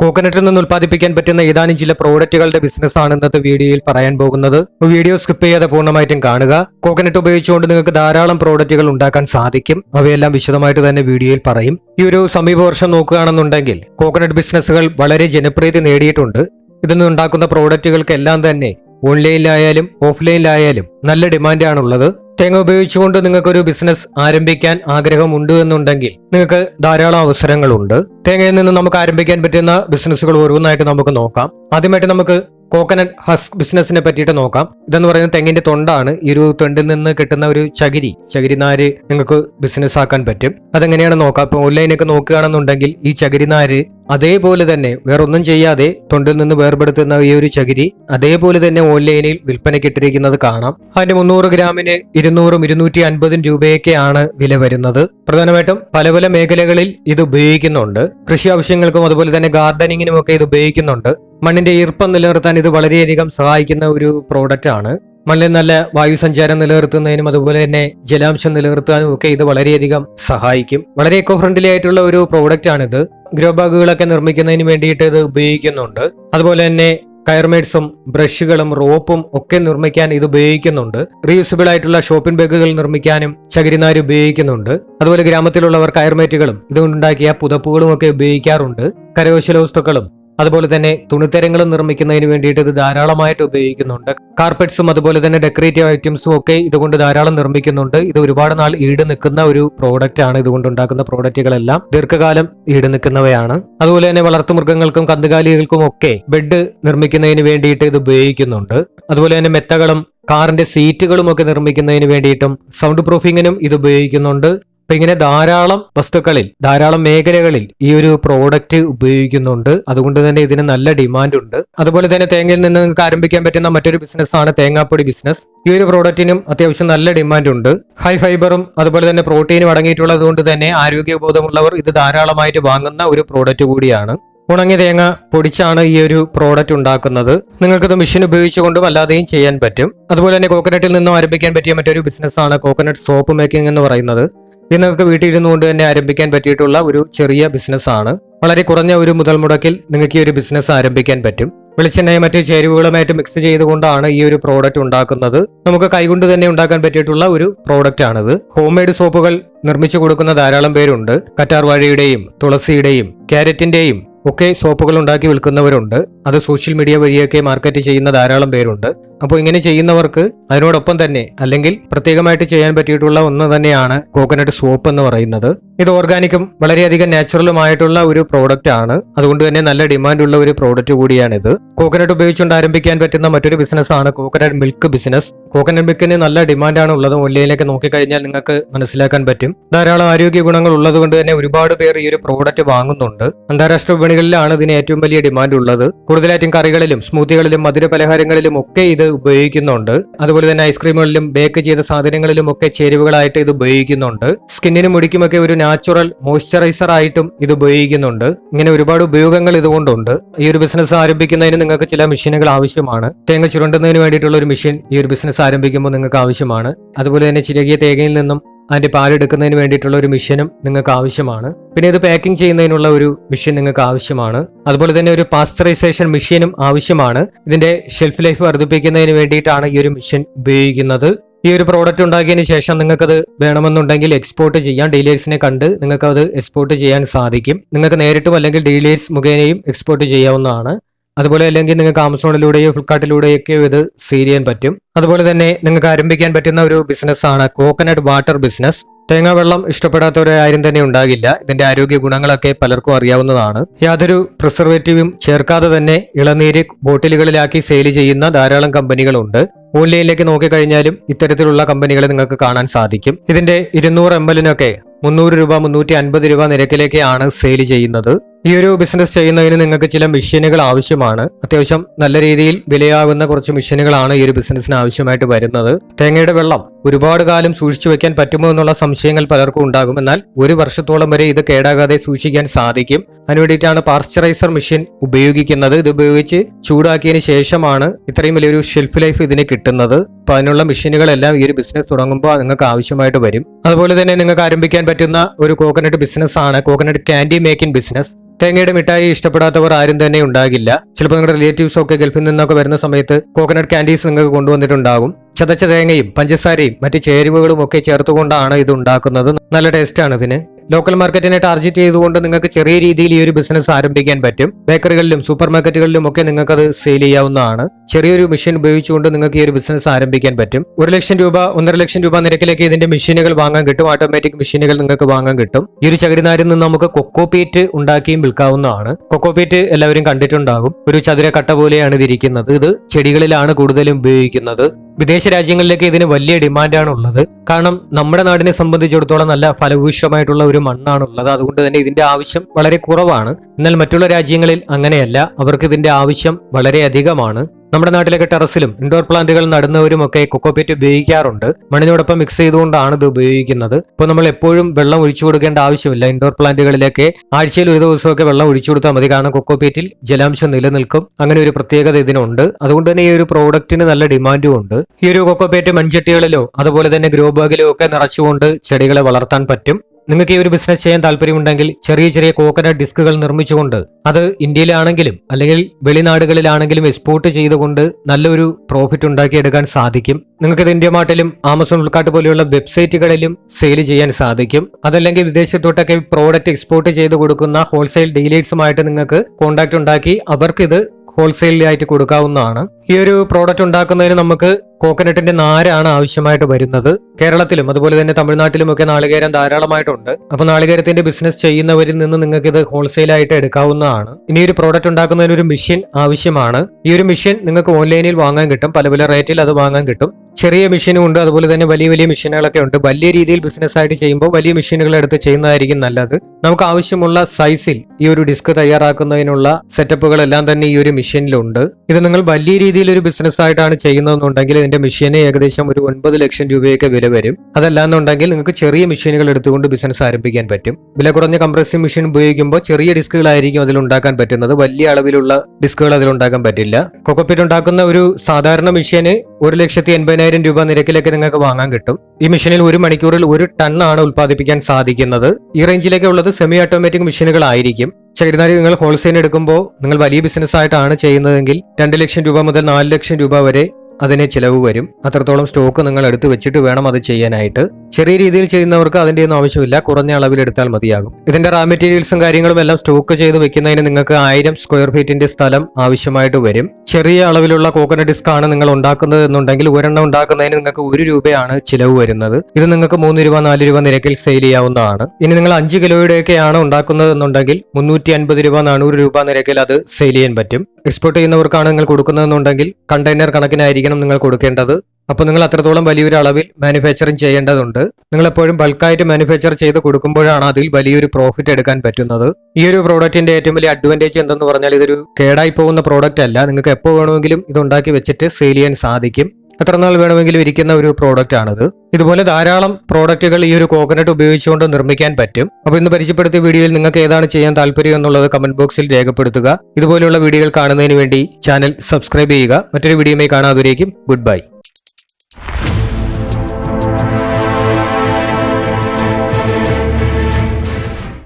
കോക്കനട്ടിൽ നിന്ന് ഉൽപ്പാദിപ്പിക്കാൻ പറ്റുന്ന ഏതാനും ചില പ്രോഡക്റ്റുകളുടെ ബിസിനസ് ആണ് ഇന്നത്തെ വീഡിയോയിൽ പറയാൻ പോകുന്നത്. വീഡിയോ സ്കിപ്പ് ചെയ്യാതെ പൂർണമായിട്ടും കാണുക. കോക്കനട്ട് ഉപയോഗിച്ചുകൊണ്ട് നിങ്ങൾക്ക് ധാരാളം പ്രോഡക്റ്റുകൾ ഉണ്ടാക്കാൻ സാധിക്കും. അവയെല്ലാം വിശദമായിട്ട് തന്നെ വീഡിയോയിൽ പറയും. ഈ ഒരു സമീപ വർഷം നോക്കുകയാണെന്നുണ്ടെങ്കിൽ കോക്കനട്ട് ബിസിനസ്സുകൾ വളരെ ജനപ്രീതി നേടിയിട്ടുണ്ട്. ഇതിൽ നിന്നുണ്ടാക്കുന്ന പ്രോഡക്റ്റുകൾക്കെല്ലാം തന്നെ ഓൺലൈനിലായാലും ഓഫ്ലൈനിലായാലും നല്ല ഡിമാൻഡാണുള്ളത് തേങ്ങ ഉപയോഗിച്ചുകൊണ്ട് നിങ്ങൾക്ക് ഒരു ബിസിനസ് ആരംഭിക്കാൻ ആഗ്രഹമുണ്ട് എന്നുണ്ടെങ്കിൽ നിങ്ങൾക്ക് ധാരാളം അവസരങ്ങളുണ്ട്. തേങ്ങയിൽ നിന്ന് നമുക്ക് ആരംഭിക്കാൻ പറ്റുന്ന ബിസിനസ്സുകൾ ഓരോന്നായിട്ട് നമുക്ക് നോക്കാം. ആദ്യമായിട്ട് നമുക്ക് കോക്കനട്ട് ഹസ്ക് ബിസിനസ്സിനെ പറ്റിയിട്ട് നോക്കാം. ഇതെന്ന് പറയുന്ന തെങ്ങിന്റെ തൊണ്ടാണ്. ഈ ഒരു തൊണ്ടിൽ നിന്ന് കിട്ടുന്ന ഒരു ചകിരി. ചകിരി നാര് നിങ്ങൾക്ക് ബിസിനസ് ആക്കാൻ പറ്റും. അതെങ്ങനെയാണ് നോക്കാം. ഇപ്പൊ ഓൺലൈനൊക്കെ നോക്കുകയാണെന്നുണ്ടെങ്കിൽ ഈ ചകിരി നാര് അതേപോലെ തന്നെ വേറൊന്നും ചെയ്യാതെ തൊണ്ടിൽ നിന്ന് വേർപെടുത്തുന്ന ഈ ഒരു ചകിരി അതേപോലെ തന്നെ ഓൺലൈനിൽ വിൽപ്പനയ്ക്കിട്ടിരിക്കുന്നത് കാണാം. അതിന്റെ മുന്നൂറ് ഗ്രാമിന് ഇരുന്നൂറും ഇരുന്നൂറ്റി അൻപതും രൂപയൊക്കെയാണ് വില വരുന്നത്. പ്രധാനമായിട്ടും പല പല മേഖലകളിൽ ഇത് ഉപയോഗിക്കുന്നുണ്ട്. കൃഷി ആവശ്യങ്ങൾക്കും അതുപോലെ തന്നെ ഗാർഡനിങ്ങിനും ഒക്കെ ഇത് ഉപയോഗിക്കുന്നുണ്ട്. മണ്ണിന്റെ ഈർപ്പം നിലനിർത്താൻ ഇത് വളരെയധികം സഹായിക്കുന്ന ഒരു പ്രോഡക്റ്റ് ആണ്. മണ്ണിൽ നല്ല വായു സഞ്ചാരം നിലനിർത്തുന്നതിനും അതുപോലെ തന്നെ ജലാംശം നിലനിർത്താനും ഒക്കെ ഇത് വളരെയധികം സഹായിക്കും. വളരെ എക്കോ ഫ്രണ്ട്ലി ആയിട്ടുള്ള ഒരു പ്രോഡക്റ്റ് ആണിത്. ഗ്രോ ബാഗുകളൊക്കെ നിർമ്മിക്കുന്നതിന് വേണ്ടിയിട്ട് ഇത് ഉപയോഗിക്കുന്നുണ്ട്. അതുപോലെ തന്നെ കയർമേഡ്സും ബ്രഷുകളും റോപ്പും ഒക്കെ നിർമ്മിക്കാൻ ഇത് ഉപയോഗിക്കുന്നുണ്ട്. റീയൂസബിൾ ആയിട്ടുള്ള ഷോപ്പിംഗ് ബാഗുകൾ നിർമ്മിക്കാനും ചകിരിനാര് ഉപയോഗിക്കുന്നുണ്ട്. അതുപോലെ ഗ്രാമത്തിലുള്ളവർ കയർമേറ്റുകളും ഇതുകൊണ്ടുണ്ടാക്കിയ പുതപ്പുകളും ഒക്കെ ഉപയോഗിക്കാറുണ്ട്. കരകൗശല വസ്തുക്കളും അതുപോലെ തന്നെ തുണിത്തരങ്ങളും നിർമ്മിക്കുന്നതിന് വേണ്ടിയിട്ട് ഇത് ധാരാളമായിട്ട് ഉപയോഗിക്കുന്നുണ്ട്. കാർപ്പറ്റ്സും അതുപോലെ തന്നെ ഡെക്കറേറ്റീവ് ഐറ്റംസും ഒക്കെ ഇതുകൊണ്ട് ധാരാളം നിർമ്മിക്കുന്നുണ്ട്. ഇത് ഒരുപാട് നാൾ ഈട് നിൽക്കുന്ന ഒരു പ്രോഡക്റ്റ് ആണ്. ഇതുകൊണ്ട് ഉണ്ടാക്കുന്ന പ്രോഡക്റ്റുകളെല്ലാം ദീർഘകാലം ഈട് നിൽക്കുന്നവയാണ്. അതുപോലെ തന്നെ വളർത്തുമൃഗങ്ങൾക്കും കന്നുകാലികൾക്കും ഒക്കെ ബെഡ് നിർമ്മിക്കുന്നതിന് വേണ്ടിയിട്ട് ഇത് ഉപയോഗിക്കുന്നുണ്ട്. അതുപോലെ തന്നെ മെത്തകളും കാറിന്റെ സീറ്റുകളും ഒക്കെ നിർമ്മിക്കുന്നതിന് വേണ്ടിയിട്ടും സൗണ്ട് പ്രൂഫിങ്ങിനും ഇത് ഉപയോഗിക്കുന്നുണ്ട്. അപ്പൊ ഇങ്ങനെ ധാരാളം വസ്തുക്കളിൽ ധാരാളം മേഖലകളിൽ ഈ ഒരു പ്രോഡക്റ്റ് ഉപയോഗിക്കുന്നുണ്ട്. അതുകൊണ്ട് തന്നെ ഇതിന് നല്ല ഡിമാൻഡ് ഉണ്ട്. അതുപോലെ തന്നെ തേങ്ങയിൽ നിന്ന് നിങ്ങൾക്ക് ആരംഭിക്കാൻ പറ്റുന്ന മറ്റൊരു ബിസിനസ് ആണ് തേങ്ങാപ്പൊടി ബിസിനസ് ഈ ഒരു പ്രോഡക്റ്റിനും അത്യാവശ്യം നല്ല ഡിമാൻഡ് ഉണ്ട്. ഹൈ ഫൈബറും അതുപോലെ തന്നെ പ്രോട്ടീനും അടങ്ങിയിട്ടുള്ളത് കൊണ്ട് തന്നെ ആരോഗ്യബോധമുള്ളവർ ഇത് ധാരാളമായിട്ട് വാങ്ങുന്ന ഒരു പ്രോഡക്റ്റ് കൂടിയാണ്. ഉണങ്ങിയ തേങ്ങ പൊടിച്ചാണ് ഈ ഒരു പ്രോഡക്റ്റ് ഉണ്ടാക്കുന്നത്. നിങ്ങൾക്കത് മെഷീൻ ഉപയോഗിച്ചുകൊണ്ടും അല്ലാതെയും ചെയ്യാൻ പറ്റും. അതുപോലെ തന്നെ കോക്കനട്ടിൽ നിന്നും ആരംഭിക്കാൻ പറ്റിയ മറ്റൊരു ബിസിനസ് ആണ് കോക്കനട്ട് സോപ്പ് മേക്കിംഗ് എന്ന് പറയുന്നത്. ഇത് നിങ്ങൾക്ക് വീട്ടിലിരുന്നുകൊണ്ട് തന്നെ ആരംഭിക്കാൻ പറ്റിയിട്ടുള്ള ഒരു ചെറിയ ബിസിനസ്സാണ്. വളരെ കുറഞ്ഞ ഒരു മുതൽ മുടക്കിൽ നിങ്ങൾക്ക് ഈ ഒരു ബിസിനസ് ആരംഭിക്കാൻ പറ്റും. വെളിച്ചെണ്ണയും മറ്റ് ചേരുവകളുമായിട്ട് മിക്സ് ചെയ്തുകൊണ്ടാണ് ഈ ഒരു പ്രോഡക്റ്റ് ഉണ്ടാക്കുന്നത്. നമുക്ക് കൈകൊണ്ട് തന്നെ ഉണ്ടാക്കാൻ പറ്റിയിട്ടുള്ള ഒരു പ്രോഡക്റ്റ് ആണിത്. ഹോം മെയ്ഡ് സോപ്പുകൾ നിർമ്മിച്ചു കൊടുക്കുന്ന ധാരാളം പേരുണ്ട്. കറ്റാർവാഴയുടെയും തുളസിയുടെയും ക്യാരറ്റിന്റെയും ഒക്കെ സോപ്പുകൾ ഉണ്ടാക്കി വിൽക്കുന്നവരുണ്ട്. അത് സോഷ്യൽ മീഡിയ വഴിയൊക്കെ മാർക്കറ്റ് ചെയ്യുന്ന ധാരാളം പേരുണ്ട്. അപ്പോൾ ഇങ്ങനെ ചെയ്യുന്നവർക്ക് അതിനോടൊപ്പം തന്നെ അല്ലെങ്കിൽ പ്രത്യേകമായിട്ട് ചെയ്യാൻ പറ്റിയിട്ടുള്ള ഒന്ന് തന്നെയാണ് കോക്കനട്ട് സോപ്പ് എന്ന് പറയുന്നത്. ഇത് ഓർഗാനിക്കും വളരെയധികം നാച്ചുറലുമായിട്ടുള്ള ഒരു പ്രോഡക്റ്റ് ആണ്. അതുകൊണ്ട് തന്നെ നല്ല ഡിമാൻഡ് ഉള്ള ഒരു പ്രോഡക്റ്റ് കൂടിയാണിത്. കോക്കനട്ട് ഉപയോഗിച്ചുകൊണ്ട് ആരംഭിക്കാൻ പറ്റുന്ന മറ്റൊരു ബിസിനസ് ആണ് കോക്കനട്ട് മിൽക്ക് ബിസിനസ് കോക്കനട്ട് മിൽക്കിന് നല്ല ഡിമാൻഡാണ് ഉള്ളത്. ഒല്ലയിലേക്ക് നോക്കിക്കഴിഞ്ഞാൽ നിങ്ങൾക്ക് മനസ്സിലാക്കാൻ പറ്റും. ധാരാളം ആരോഗ്യ ഗുണങ്ങൾ ഉള്ളത് കൊണ്ട് തന്നെ ഒരുപാട് പേർ ഈ ഒരു പ്രോഡക്റ്റ് വാങ്ങുന്നുണ്ട്. അന്താരാഷ്ട്ര വിപണികളിലാണ് ഇതിന് ഏറ്റവും വലിയ ഡിമാൻഡ് ഉള്ളത്. കൂടുതലായിട്ടും കറികളിലും സ്മൂത്തികളിലും മധുര പലഹാരങ്ങളിലും ഒക്കെ ഇത് ഉപയോഗിക്കുന്നുണ്ട്. അതുപോലെ തന്നെ ഐസ്ക്രീമുകളിലും ബേക്ക് ചെയ്ത സാധനങ്ങളിലും ഒക്കെ ചേരുവകളായിട്ട് ഇത് ഉപയോഗിക്കുന്നുണ്ട്. സ്കിന്നിനും മുടിക്കുമൊക്കെ ഒരു നാച്ചുറൽ മോയ്സ്ചറൈസർ ആയിട്ടും ഇത് ഉപയോഗിക്കുന്നുണ്ട്. ഇങ്ങനെ ഒരുപാട് ഉപയോഗങ്ങൾ ഇതുകൊണ്ടുണ്ട്. ഈ ഒരു ബിസിനസ് ആരംഭിക്കുന്നതിന് നിങ്ങൾക്ക് ചില മെഷീനുകൾ ആവശ്യമാണ്. തേങ്ങ ചുരണ്ടുന്നതിന് വേണ്ടിയിട്ടുള്ള ഒരു മെഷീൻ ഈ ഒരു ബിസിനസ് ആരംഭിക്കുമ്പോൾ നിങ്ങൾക്ക് ആവശ്യമാണ്. അതുപോലെ തന്നെ ചിരകിയ തേങ്ങയിൽ നിന്നും അതിന്റെ പാലെടുക്കുന്നതിന് വേണ്ടിയിട്ടുള്ള ഒരു മെഷീനും നിങ്ങൾക്ക് ആവശ്യമാണ്. പിന്നെ ഇത് പാക്കിംഗ് ചെയ്യുന്നതിനുള്ള ഒരു മെഷീൻ നിങ്ങൾക്ക് ആവശ്യമാണ്. അതുപോലെ തന്നെ ഒരു പാസ്ചറൈസേഷൻ മെഷീനും ആവശ്യമാണ്. ഇതിന്റെ ഷെൽഫ് ലൈഫ് വർദ്ധിപ്പിക്കുന്നതിന് വേണ്ടിയിട്ടാണ് ഈ ഒരു മെഷീൻ ഉപയോഗിക്കുന്നത്. ഈ ഒരു പ്രോഡക്റ്റ് ഉണ്ടാക്കിയതിന് ശേഷം നിങ്ങൾക്കത് വേണമെന്നുണ്ടെങ്കിൽ എക്സ്പോർട്ട് ചെയ്യാം. ഡീലേഴ്സിനെ കണ്ട് നിങ്ങൾക്ക് അത് എക്സ്പോർട്ട് ചെയ്യാൻ സാധിക്കും. നിങ്ങൾക്ക് നേരിട്ടും അല്ലെങ്കിൽ ഡീലേഴ്സ് മുഖേനയും എക്സ്പോർട്ട് ചെയ്യാവുന്നതാണ്. അതുപോലെ അല്ലെങ്കിൽ നിങ്ങൾക്ക് ആമസോണിലൂടെയോ ഫ്ലിപ്കാർട്ടിലൂടെയൊക്കെയോ ഇത് ചെയ്യാൻ പറ്റും. അതുപോലെ തന്നെ നിങ്ങൾക്ക് ആരംഭിക്കാൻ പറ്റുന്ന ഒരു ബിസിനസ്സാണ് കോക്കനട്ട് വാട്ടർ ബിസിനസ് തേങ്ങ വെള്ളം ഇഷ്ടപ്പെടാത്തവരാരും തന്നെ ഉണ്ടാകില്ല. ഇതിന്റെ ആരോഗ്യ ഗുണങ്ങളൊക്കെ പലർക്കും അറിയാവുന്നതാണ്. യാതൊരു പ്രിസർവേറ്റീവും ചേർക്കാതെ തന്നെ ഇളനീര് ബോട്ടിലുകളിലാക്കി സെയിൽ ചെയ്യുന്ന ധാരാളം കമ്പനികളുണ്ട്. ഓൺലൈനിലേക്ക് നോക്കിക്കഴിഞ്ഞാലും ഇത്തരത്തിലുള്ള കമ്പനികളെ നിങ്ങൾക്ക് കാണാൻ സാധിക്കും. ഇതിന്റെ ഇരുന്നൂറ് എം എല്ലിനൊക്കെ മുന്നൂറ് രൂപ മുന്നൂറ്റി അൻപത് രൂപ നിരക്കിലേക്കാണ് സെയിൽ ചെയ്യുന്നത്. ഈ ഒരു ബിസിനസ് ചെയ്യുന്നതിന് നിങ്ങൾക്ക് ചില മെഷീനുകൾ ആവശ്യമാണ്. അത്യാവശ്യം നല്ല രീതിയിൽ വിലയാകുന്ന കുറച്ച് മെഷീനുകളാണ് ഈ ഒരു ബിസിനസ്സിന് ആവശ്യമായിട്ട് വരുന്നത്. തേങ്ങയുടെ വെള്ളം ഒരുപാട് കാലം സൂക്ഷിച്ചു വെക്കാൻ പറ്റുമോ എന്നുള്ള സംശയങ്ങൾ പലർക്കും ഉണ്ടാകും. എന്നാൽ ഒരു വർഷത്തോളം വരെ ഇത് കേടാകാതെ സൂക്ഷിക്കാൻ സാധിക്കും. അതിനുവേണ്ടിയിട്ടാണ് പാസ്ചറൈസർ മെഷീൻ ഉപയോഗിക്കുന്നത്. ഇത് ഉപയോഗിച്ച് ചൂടാക്കിയതിന് ശേഷമാണ് ഇത്രയും വലിയൊരു ഷെൽഫ് ലൈഫ് ഇതിന് കിട്ടുന്നത്. അപ്പൊ അതിനുള്ള മെഷീനുകളെല്ലാം ഈ ഒരു ബിസിനസ് തുടങ്ങുമ്പോൾ നിങ്ങൾക്ക് ആവശ്യമായിട്ട് വരും. അതുപോലെ തന്നെ നിങ്ങൾക്ക് ആരംഭിക്കാൻ പറ്റുന്ന ഒരു കോക്കനട്ട് ബിസിനസ് ആണ്. കോക്കനട്ട് ക്യാൻഡി മേക്കിംഗ് ബിസിനസ് തേങ്ങയുടെ മിഠായി ഇഷ്ടപ്പെടാത്തവർ ആരും തന്നെ ഉണ്ടാകില്ല. ചിലപ്പോൾ നിങ്ങളുടെ റിലേറ്റീവ്സ് ഒക്കെ ഗൾഫിൽ നിന്നൊക്കെ വരുന്ന സമയത്ത് കോക്കനട്ട് കാൻഡീസ് നിങ്ങൾക്ക് കൊണ്ടുവന്നിട്ടുണ്ടാകും. ചതച്ച തേങ്ങയും പഞ്ചസാരയും മറ്റ് ചേരുവകളും ഒക്കെ ചേർത്തുകൊണ്ടാണ് ഇത് ഉണ്ടാക്കുന്നത്. നല്ല ടേസ്റ്റ് ആണ് ഇതിന്. ലോക്കൽ മാർക്കറ്റിനെ ടാർഗറ്റ് ചെയ്തുകൊണ്ട് നിങ്ങൾക്ക് ചെറിയ രീതിയിൽ ഈ ഒരു ബിസിനസ് ആരംഭിക്കാൻ പറ്റും. ബേക്കറികളിലും സൂപ്പർ മാർക്കറ്റുകളിലും ഒക്കെ നിങ്ങൾക്ക് അത് സെയിൽ ചെയ്യാവുന്നതാണ്. ചെറിയൊരു മെഷീൻ ഉപയോഗിച്ചുകൊണ്ട് നിങ്ങൾക്ക് ഈ ഒരു ബിസിനസ് ആരംഭിക്കാൻ പറ്റും. ഒരു ലക്ഷം രൂപ ഒന്നര ലക്ഷം രൂപ നിരക്കിലേക്ക് ഇതിന്റെ മെഷീനുകൾ വാങ്ങാൻ കിട്ടും. ഓട്ടോമാറ്റിക് മെഷീനുകൾ നിങ്ങൾക്ക് വാങ്ങാൻ കിട്ടും. ഈ ഒരു ചകിരിനാരിൽ നിന്ന് നമുക്ക് കൊക്കോപീറ്റ് ഉണ്ടാക്കിയും വിൽക്കാവുന്നതാണ്. കൊക്കോപീറ്റ് എല്ലാവരും കണ്ടിട്ടുണ്ടാകും. ഒരു ചതുര കട്ട പോലെയാണ് ഇതിരിക്കുന്നത് ഇത് ചെടികളിലാണ് കൂടുതലും ഉപയോഗിക്കുന്നത്. വിദേശ രാജ്യങ്ങളിലേക്ക് ഇതിന് വലിയ ഡിമാൻഡാണ് ഉള്ളത് കാരണം നമ്മുടെ നാടിനെ സംബന്ധിച്ചിടത്തോളം നല്ല ഫലഭൂഷമായിട്ടുള്ള ഒരു മണ്ണാണ് ഉള്ളത് അതുകൊണ്ട് തന്നെ ഇതിന്റെ ആവശ്യം വളരെ കുറവാണ്. എന്നാൽ മറ്റുള്ള രാജ്യങ്ങളിൽ അങ്ങനെയല്ല. അവർക്ക് ഇതിന്റെ ആവശ്യം വളരെ അധികമാണ്. നമ്മുടെ നാട്ടിലൊക്കെ ടെറസിലും ഇൻഡോർ പ്ലാന്റുകൾ നടുന്നവരും ഒക്കെ കൊക്കോപ്പേറ്റ് ഉപയോഗിക്കാറുണ്ട്. മണ്ണിനോടൊപ്പം മിക്സ് ചെയ്തുകൊണ്ടാണ് ഇത് ഉപയോഗിക്കുന്നത്. ഇപ്പോൾ നമ്മൾ എപ്പോഴും വെള്ളം ഒഴിച്ചു കൊടുക്കേണ്ട ആവശ്യമില്ല. ഇൻഡോർ പ്ലാന്റുകളിലൊക്കെ ആഴ്ചയിൽ ഒരു ദിവസമൊക്കെ വെള്ളം ഒഴിച്ചു കൊടുത്താൽ മതി. കാരണം കൊക്കോപ്പേറ്റിൽ ജലാംശം നിലനിൽക്കും. അങ്ങനെ ഒരു പ്രത്യേകത ഇതിനുണ്ട്. അതുകൊണ്ട് തന്നെ ഈ ഒരു പ്രോഡക്റ്റിന് നല്ല ഡിമാൻഡും ഉണ്ട്. ഈ ഒരു കൊക്കോപേറ്റ് മൺചട്ടികളിലോ അതുപോലെ തന്നെ ഗ്രോ ബാഗിലോ ഒക്കെ നിറച്ചുകൊണ്ട് ചെടികളെ വളർത്താൻ പറ്റും. നിങ്ങൾക്ക് ഈ ഒരു ബിസിനസ് ചെയ്യാൻ താല്പര്യമുണ്ടെങ്കിൽ ചെറിയ ചെറിയ കോക്കനട്ട് ഡിസ്കുകൾ നിർമ്മിച്ചുകൊണ്ട് അത് ഇന്ത്യയിലാണെങ്കിലും അല്ലെങ്കിൽ വെളിനാടുകളിലാണെങ്കിലും എക്സ്പോർട്ട് ചെയ്തുകൊണ്ട് നല്ലൊരു പ്രോഫിറ്റ് ഉണ്ടാക്കിയെടുക്കാൻ സാധിക്കും. നിങ്ങൾക്ക് ഇന്ത്യ മാർട്ടിലും ആമസോൺ ഫ്ലിപ്കാർട്ട് പോലെയുള്ള വെബ്സൈറ്റുകളിലും സെയിൽ ചെയ്യാൻ സാധിക്കും. അതല്ലെങ്കിൽ വിദേശത്തോട്ടൊക്കെ പ്രോഡക്റ്റ് എക്സ്പോർട്ട് ചെയ്ത് കൊടുക്കുന്ന ഹോൾസെയിൽ ഡീലേഴ്സുമായിട്ട് നിങ്ങൾക്ക് കോൺടാക്ട് ഉണ്ടാക്കി ഇത് ഹോൾസെയിലായിട്ട് കൊടുക്കാവുന്നതാണ്. ഈ ഒരു പ്രോഡക്റ്റ് ഉണ്ടാക്കുന്നതിന് നമുക്ക് കോക്കനട്ടിന്റെ നാരാണ് ആവശ്യമായിട്ട് വരുന്നത്. കേരളത്തിലും അതുപോലെ തന്നെ തമിഴ്നാട്ടിലും ഒക്കെ നാളികേരം ധാരാളമായിട്ടുണ്ട്. അപ്പൊ നാളികേരത്തിന്റെ ബിസിനസ് ചെയ്യുന്നവരിൽ നിന്ന് നിങ്ങൾക്ക് ഇത് ഹോൾസെയിലായിട്ട് എടുക്കാവുന്നതാണ്. ഇനി ഒരു പ്രോഡക്റ്റ് ഉണ്ടാക്കുന്നതിന് ഒരു മെഷീൻ ആവശ്യമാണ്. ഈ ഒരു മെഷീൻ നിങ്ങൾക്ക് ഓൺലൈനിൽ വാങ്ങാൻ കിട്ടും. പല പല റേറ്റിൽ അത് വാങ്ങാൻ കിട്ടും. ചെറിയ മെഷീനും ഉണ്ട്. അതുപോലെ തന്നെ വലിയ വലിയ മെഷീനുകളൊക്കെ ഉണ്ട്. വലിയ രീതിയിൽ ബിസിനസ് ആയിട്ട് ചെയ്യുമ്പോൾ വലിയ മെഷീനുകൾ എടുത്ത് ചെയ്യുന്നതായിരിക്കും നല്ലത്. നമുക്ക് ആവശ്യമുള്ള സൈസിൽ ഈ ഒരു ഡിസ്ക് തയ്യാറാക്കുന്നതിനുള്ള സെറ്റപ്പുകളെല്ലാം തന്നെ ഈ ഒരു മെഷീനിലുണ്ട്. ഇത് നിങ്ങൾ വലിയ രീതിയിൽ ഒരു ബിസിനസ് ആയിട്ടാണ് ചെയ്യുന്നതെന്നുണ്ടെങ്കിൽ ഇതിന്റെ മെഷീന് ഏകദേശം ഒരു ഒൻപത് ലക്ഷം രൂപയൊക്കെ വില വരും. അതല്ലാന്നുണ്ടെങ്കിൽ നിങ്ങൾക്ക് ചെറിയ മെഷീനുകൾ എടുത്തുകൊണ്ട് ബിസിനസ് ആരംഭിക്കാൻ പറ്റും. വില കുറഞ്ഞ കംപ്രസിംഗ് മെഷീൻ ഉപയോഗിക്കുമ്പോൾ ചെറിയ ഡിസ്കുകളായിരിക്കും അതിൽ ഉണ്ടാക്കാൻ പറ്റുന്നത്. വലിയ അളവിലുള്ള ഡിസ്കുകൾ അതിൽ ഉണ്ടാക്കാൻ പറ്റില്ല. കൊക്കോപ്പിറ്റ് ഉണ്ടാക്കുന്ന ഒരു സാധാരണ മെഷീന് ഒരു ലക്ഷത്തി എൺപതിനായിരം രൂപ നിരക്കിലൊക്കെ നിങ്ങൾക്ക് വാങ്ങാൻ കിട്ടും. ഈ മെഷീനിൽ ഒരു മണിക്കൂറിൽ ഒരു ടണ്ണാണ് ഉൽപ്പാദിപ്പിക്കാൻ സാധിക്കുന്നത്. ഈ റേഞ്ചിലേക്ക് ഉള്ളത് സെമി ഓട്ടോമാറ്റിക് മെഷീനുകളായിരിക്കും ചകിരിനാരി നിങ്ങൾ ഹോൾസെയിൽ എടുക്കുമ്പോൾ നിങ്ങൾ വലിയ ബിസിനസ് ആയിട്ടാണ് ചെയ്യുന്നതെങ്കിൽ രണ്ട് ലക്ഷം രൂപ മുതൽ നാല് ലക്ഷം രൂപ വരെ അതിന് ചിലവ് വരും. അത്രത്തോളം സ്റ്റോക്ക് നിങ്ങൾ എടുത്തു വെച്ചിട്ട് വേണം അത് ചെയ്യാനായിട്ട്. ചെറിയ രീതിയിൽ ചെയ്യുന്നവർക്ക് അതിന്റെ ഒന്നും ആവശ്യമില്ല. കുറഞ്ഞ അളവിൽ എടുത്താൽ മതിയാകും. ഇതിന്റെ റാ മെറ്റീരിയൽസും കാര്യങ്ങളും എല്ലാം സ്റ്റോക്ക് ചെയ്ത് വെക്കുന്നതിന് നിങ്ങൾക്ക് ആയിരം സ്ക്വയർ ഫീറ്റിന്റെ സ്ഥലം ആവശ്യമായിട്ട് വരും. ചെറിയ അളവിലുള്ള കോക്കനട്ട് ഡിസ്ക് ആണ് നിങ്ങൾ ഉണ്ടാക്കുന്നത് എന്നുണ്ടെങ്കിൽ ഒരെണ്ണം ഉണ്ടാക്കുന്നതിന് നിങ്ങൾക്ക് ഒരു രൂപയാണ് ചിലവ് വരുന്നത്. ഇത് നിങ്ങൾക്ക് മൂന്ന് രൂപ നാല് രൂപ നിരക്കിൽ സെയിൽ ചെയ്യാവുന്നതാണ്. ഇനി നിങ്ങൾ അഞ്ച് കിലോയുടെയൊക്കെയാണ് ഉണ്ടാക്കുന്നത് എന്നുണ്ടെങ്കിൽ മുന്നൂറ്റി അൻപത് രൂപ നാനൂറ് രൂപ നിരക്കിൽ അത് സെയിൽ ചെയ്യാൻ പറ്റും. എക്സ്പോർട്ട് ചെയ്യുന്നവർക്കാണ് നിങ്ങൾ കൊടുക്കുന്നതെന്നുണ്ടെങ്കിൽ കണ്ടെയ്നർ കണക്കിനായിരിക്കണം നിങ്ങൾ കൊടുക്കേണ്ടത്. അപ്പോൾ നിങ്ങൾ അത്രത്തോളം വലിയൊരു അളവിൽ മാനുഫാക്ചറിങ് ചെയ്യേണ്ടതുണ്ട്. നിങ്ങൾ എപ്പോഴും ബൾക്കായിട്ട് മാനുഫാക്ചർ ചെയ്ത് കൊടുക്കുമ്പോഴാണ് അതിൽ വലിയൊരു പ്രോഫിറ്റ് എടുക്കാൻ പറ്റുന്നത്. ഈ ഒരു പ്രോഡക്റ്റിന്റെ ഏറ്റവും വലിയ അഡ്വാന്റേജ് എന്തെന്ന് പറഞ്ഞാൽ ഇതൊരു കേടായി പോകുന്ന പ്രോഡക്റ്റ് അല്ല. നിങ്ങൾക്ക് എപ്പോൾ വേണമെങ്കിലും ഇത് ഉണ്ടാക്കി വെച്ചിട്ട് സെയിൽ ചെയ്യാൻ സാധിക്കും. എത്ര നാൾ വേണമെങ്കിലും ഇരിക്കുന്ന ഒരു പ്രോഡക്റ്റ് ആണിത്. ഇതുപോലെ ധാരാളം പ്രോഡക്റ്റുകൾ ഈ ഒരു കോക്കനട്ട് ഉപയോഗിച്ചുകൊണ്ട് നിർമ്മിക്കാൻ പറ്റും. അപ്പോൾ ഇന്ന് പരിചയപ്പെടുത്തിയ വീഡിയോയിൽ നിങ്ങൾക്ക് ഏതാണ് ചെയ്യാൻ താല്പര്യം എന്നുള്ളത് കമന്റ് ബോക്സിൽ രേഖപ്പെടുത്തുക. ഇതുപോലെയുള്ള വീഡിയോകൾ കാണുന്നതിന് വേണ്ടി ചാനൽ സബ്സ്ക്രൈബ് ചെയ്യുക. മറ്റൊരു വീഡിയോയുമായി കാണാതുരേക്കും ഗുഡ് ബൈ